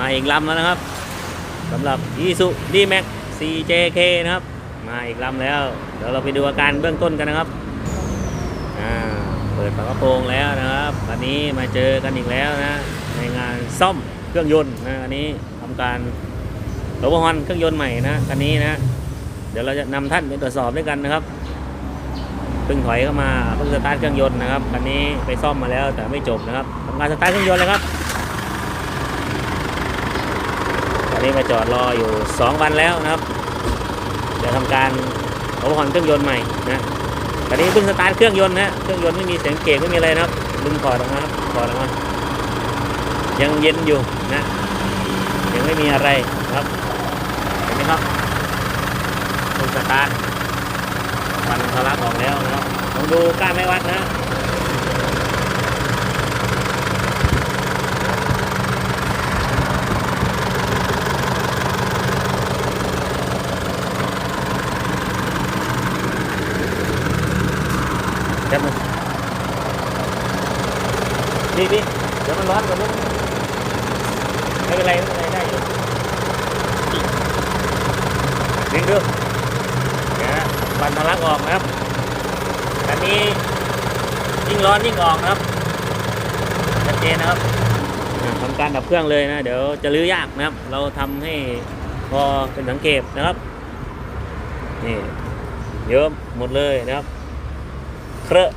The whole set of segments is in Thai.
มาอีกลำแล้วนะครับสำหรับ i s u d m a x CJK นะครับ มาอีกลำแล้ว เดี๋ยวเราไปดูอาการเบื้องต้นกันนะครับอ่าเปิดฝากระโปรงแล้วนะครับวันนี้มาเจอกันอีกแล้วนะในงานซ่อมเครื่องยนต์นะอันนี้ทำการโรบอฮอนเครื่องยนต์ใหม่นะคันนี้นะเดี๋ยวเราจะนำท่านไปตรวจสอบด้วยกันนะครับเพิ่งถอยเข้ามาเพิ่งสตาร์ทเครื่องยนต์นะครับคันนี้ไปซ่อมมาแล้วแต่ไม่จบนะครับทำการสตาร์ทเครื่องยนต์เลยครับตอ นนี้มาจอดรออยู่ 2 วันแล้วนะครับ จะทำการอเวอร์ฮอนเครื่องยนต์ใหม่นะตอนนี้เพิ่งสตาร์ทเครื่องยนต์นะเครื่องยนต์ไม่มีเสียงเกกไม่มีอะไรนะครับดึงถอดออกมาครับถอดออกมายังเย็นอยู่นะยังไม่มีอะไรครับเห็นไหมครับเพิ่งสตาร์ทฟันทะลักออกแล้วนะครับลองดูกล้าไม่วัดนะ พี่พี่เดี๋ยวมันร้อนกว่านี้ไม่เป็นไรไม่เป็นไรได้อยู่ดึงดูนะฮะฟันทะลักออกนะครับอันนี้ยิ่งร้อนยิ่งออกนะครับชัดเจนนะครับทำการดับเครื่องเลยนะ เดี๋ยวจะลื้อยากนะครับ เราทำให้พอเป็นสังเกตนะครับ นี่เยอะหมดเลยนะครับ เครอะ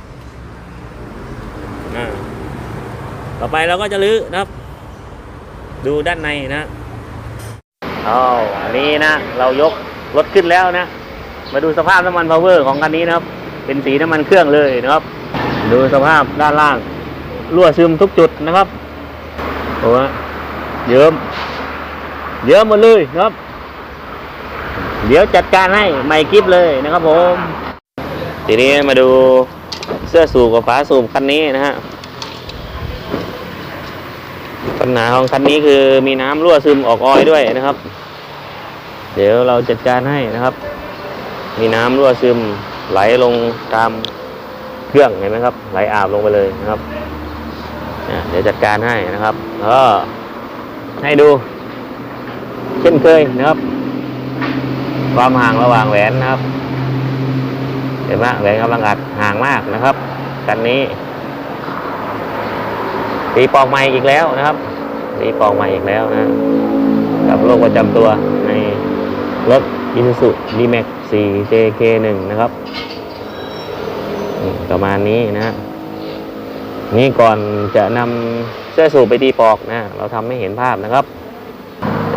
อ่า ต่อไปเราก็จะลื้อนะครับ ดูด้านในนะอ๋ออันนี้นะ เรายกรถขึ้นแล้วนะ มาดูสภาพน้ำมันพาวเวอร์ของคันนี้นะครับ เป็นสีน้ำมันเครื่องเลยนะครับ ดูสภาพด้านล่างรั่วซึมทุกจุดนะครับโอ้ยเยิ้มเยิ้มหมดเลยนะครับ เดี๋ยวจัดการให้ใหม่กิฟเลยนะครับผม ทีนี้มาดูเสื้อสูบกับฝาสูบคันนี้นะฮะ ปัญหาของคันนี้คือมีน้ำรั่วซึมออกออยด้วยนะครับ เดี๋ยวเราจัดการให้นะครับ มีน้ำรั่วซึมไหลลงตามเครื่องเห็นไหมครับ ไหลอาบลงไปเลยนะครับเดี๋ยวจัดการให้นะครับแล้วก็ให้ดู เช่นเคยนะครับ ความห่างระหว่างแหวนนะครับ เห็นไหมแหวนกำลังอัดห่างมากนะครับกันนี้ ตีปอกใหม่อีกแล้วนะครับตีปอกใหม่อีกแล้วนะกับโรคประจำตัวในรถ Isuzu D-Max 4 JK1 นะครับประมาณนี้นะนี่ก่อนจะนำเสื้อสูบไปตีปอกนะเราทำให้เห็นภาพนะครับ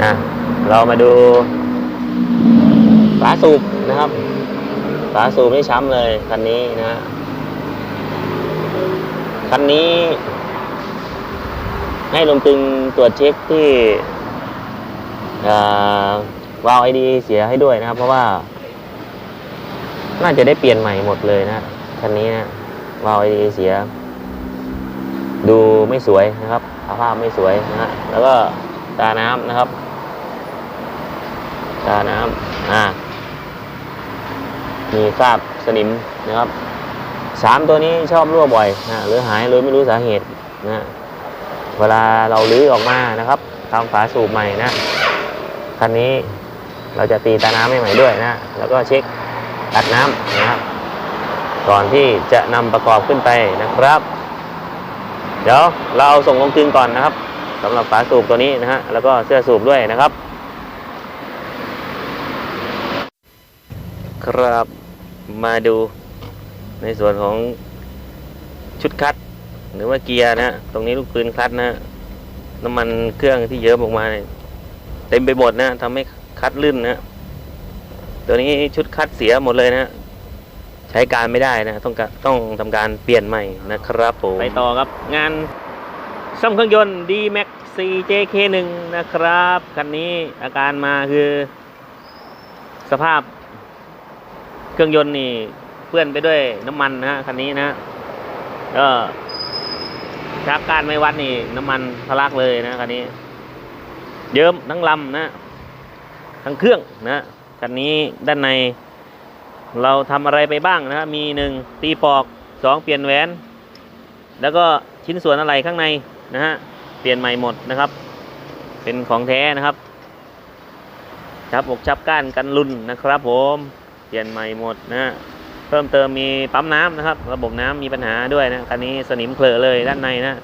อะเรามาดูฝาสูบนะครับฝาสูบไม่ช้ำเลยคันนี้นะคันนี้ ให้ลงตึงตรวจเช็คที่วาล์วไอดีเสียให้ด้วยนะครับ เพราะว่า น่าจะได้เปลี่ยนใหม่หมดเลยนะคันนี้นะวาล์วไอดีเสีย ดูไม่สวยนะครับสภาพไม่สวยนะฮะแล้วก็ตาน้ำนะครับตาน้ำอ่ามีคราบสนิมนะครับสามตัวนี้ชอบรั่วบ่อยนะหรือหายโดยไม่รู้สาเหตุนะ เวลาเราลื้อออกมานะครับทำฝาสูบใหม่นะคันนี้เราจะตีตาน้ำให้ใหม่ด้วยนะ แล้วก็เช็คอัดน้ำนะครับก่อนที่จะนำประกอบขึ้นไปนะครับ เดี๋ยวเราเอาส่งลงกลึงก่อนนะครับสำหรับฝาสูบตัวนี้นะฮะแล้วก็เสื้อสูบด้วยนะครับ ครับมาดูในส่วนของชุดคัด หรือว่าเกียร์นะตรงนี้ลูกปืนคลัดนะน้ำมันเครื่องที่เยิ้มออกมาเนี่ยเต็มไปหมดนะทำให้คัดลื่นนะตัวนี้ชุดคัดเสียหมดเลยนะใช้การไม่ได้นะต้องต้องทำการเปลี่ยนใหม่นะครับผมไปต่อครับงานซ่อมเครื่องยนต์ D-Max CJK1 นะครับคันนี้อาการมาคือ สภาพ เครื่องยนต์นี่เปื้อนไปด้วยน้ำมันนะฮะคันนี้นะก็ ชักการไม่วัดนี่น้ำมันทะลักเลยนะคันนี้ เยิ้มทั้งลำนะ ทั้งเครื่องนะคันนี้ด้านใน เราทำอะไรไปบ้างนะมีหนึ่งตีปอกสองเปลี่ยนแหวน แล้วก็ชิ้นส่วนอะไรข้างในนะฮะเปลี่ยนใหม่หมดนะครับ เป็นของแท้นะครับจับอกจับก้านกันรุ่นนะครับผม เปลี่ยนใหม่หมดนะ เพิ่มเติมมีปั๊มน้ำนะครับ ระบบน้ำมีปัญหาด้วยนะคันนี้สนิมเผลอเลยด้านในนะ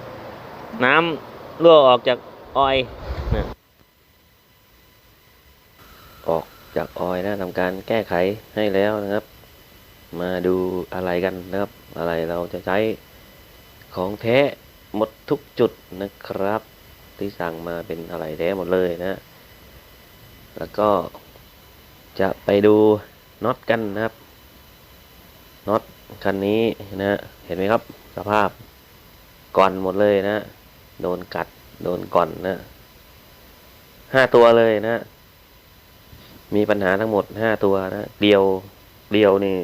น้ำรั่วออกจากออยนะออกจากออยนะทำการแก้ไขให้แล้วนะครับ มาดูอะไรกันนะครับ อะไรเราจะใช้ของแท้หมดทุกจุดนะครับ ที่สั่งมาเป็นอะไรแท้หมดเลยนะ แล้วก็จะไปดูน็อตกันนะครับ น็อตคันนี้นะ เห็นไหมครับ สภาพก่อนหมดเลยนะ โดนกัด โดนก่อนนะห้าตัวเลยนะ มีปัญหาทั้งหมด5ตัวนะเดียวเดียวนี่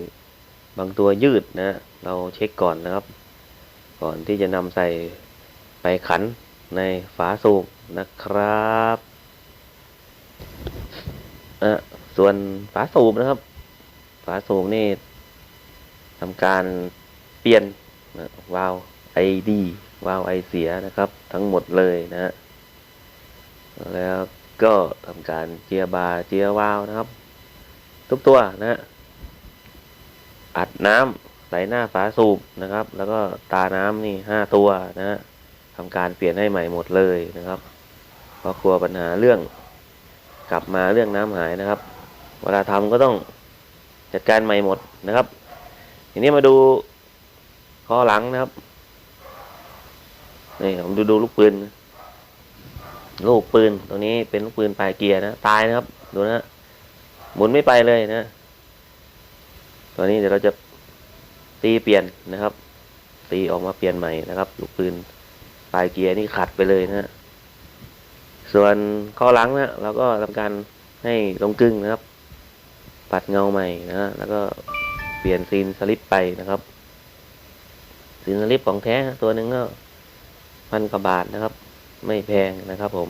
บางตัวยืดนะ เราเช็คก่อนนะครับ ก่อนที่จะนำใส่ไปขันในฝาสูบนะครับอะส่วนฝาสูบนะครับ ฝาสูบนี่ ทำการเปลี่ยนวาล์วไอดีวาล์วไอเสียนะครับ ทั้งหมดเลยนะฮะแล้วก็ทำการเจียบาเจียวาล์วนะครับ ทุกตัวนะฮะอัดน้ำใส่หน้าฝาสูบนะครับ แล้วก็ตาน้ำนี่ห้าตัวนะฮะทำการเปลี่ยนให้ใหม่หมดเลยนะครับเพราะกลัวปัญหาเรื่องกลับมาเรื่องน้ำหายนะครับ เวลาทำก็ต้องจัดการใหม่หมดนะครับ ทีนี้มาดูข้อหลังนะครับนี่ผมดูดูลูกปืน ลูกปืนตัวนี้เป็นลูกปืนปลายเกียร์นะตายนะครับ ดูนะหมุนไม่ไปเลยนะตัวนี้เดี๋ยวเราจะตีเปลี่ยนนะครับ ตีออกมาเปลี่ยนใหม่นะครับ ลูกปืนปลายเกียร์นี่ขัดไปเลยนะฮะส่วนข้อหลังนะเราก็ทำการให้ลงกึ่งนะครับ ปัดเงาใหม่นะฮะแล้วก็ เปลี่ยนซีนสลิปไปนะครับซีนสลิปของแท้ตัวหนึ่งก็พันกว่าบาทนะครับ ไม่แพงนะครับผม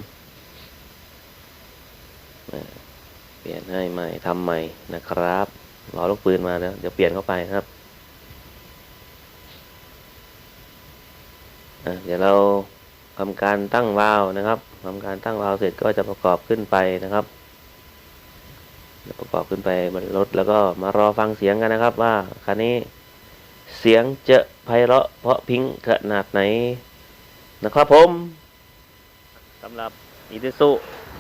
เปลี่ยนให้ใหม่ทำใหม่นะครับรอลูกปืนมาแล้ว เดี๋ยวเปลี่ยนเข้าไปครับเดี๋ยวเราทำการตั้งวาล์วนะครับทำการตั้งวาล์วเสร็จก็จะประกอบขึ้นไปนะครับ ประกอบขึ้นไปบนรถแล้วก็มารอฟังเสียงกันนะครับ ว่าคันนี้เสียงจะไพเราะเพราะพิงขนาดไหนนะครับผมสำหรับอีซูซุ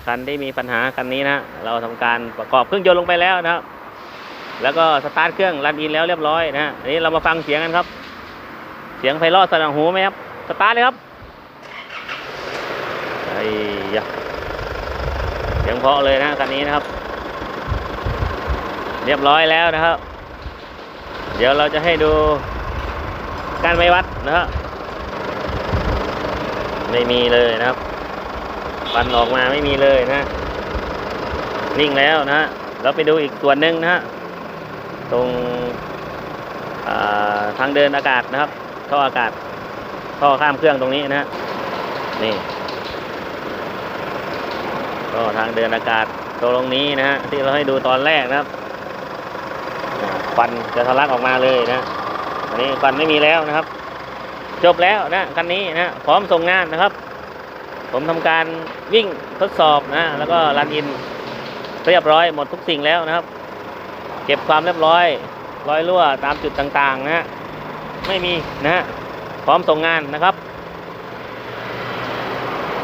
คันที่มีปัญหาคันนี้นะ เราทำการประกอบเครื่องยนต์ลงไปแล้วนะครับ แล้วก็สตาร์ทเครื่องรันอินแล้วเรียบร้อยนะฮะอันนี้เรามาฟังเสียงกันครับ เสียงไพเราะสนั่นหูไหมครับสตาร์ทเลยครับไอ้ยะเสียงเพาะเลยนะคันนี้นะครับ เรียบร้อยแล้วนะครับ เดี๋ยวเราจะให้ดูการไปวัดนะฮะไม่มีเลยนะครับฟันออกมาไม่มีเลยนะนิ่งแล้วนะฮะเราไปดูอีกส่วนหนึ่งนะฮะตรงาทางเดินอากาศนะครับท่ออากาศท่อข้ามเครื่องตรงนี้นะฮะนี่ก็ทางเดินอากาศตรงนี้นะฮะที่เราให้ดูตอนแรกนะครับ อ่าควันจะทะลักออกมาเลยนะอันนี้ควันไม่มีแล้วนะครับ จบแล้วนะคันนี้นะพร้อมส่งงานนะครับ ผมทำการวิ่งทดสอบนะแล้วก็รันอินเรียบร้อยหมดทุกสิ่งแล้วนะครับ เก็บความเรียบร้อยรอยรั่วตามจุดต่างๆนะฮะไม่มีนะพร้อมส่งงานนะครับ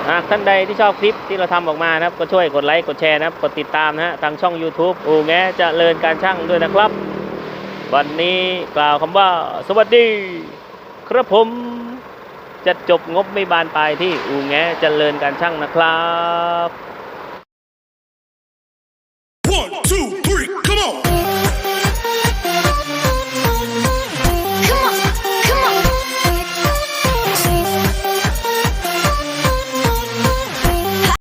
หากท่านใดที่ชอบคลิปที่เราทำออกมานะครับ ก็ช่วยกดไลค์กดแชร์นะครับ กดติดตามนะฮะทางช่อง YouTube อูแงจะเลินการช่างด้วยนะครับ วันนี้กล่าวคำว่า สวัสดี ครับผม จะจบงบไม่บานปลายที่อูแงเจริญการช่างนะครับ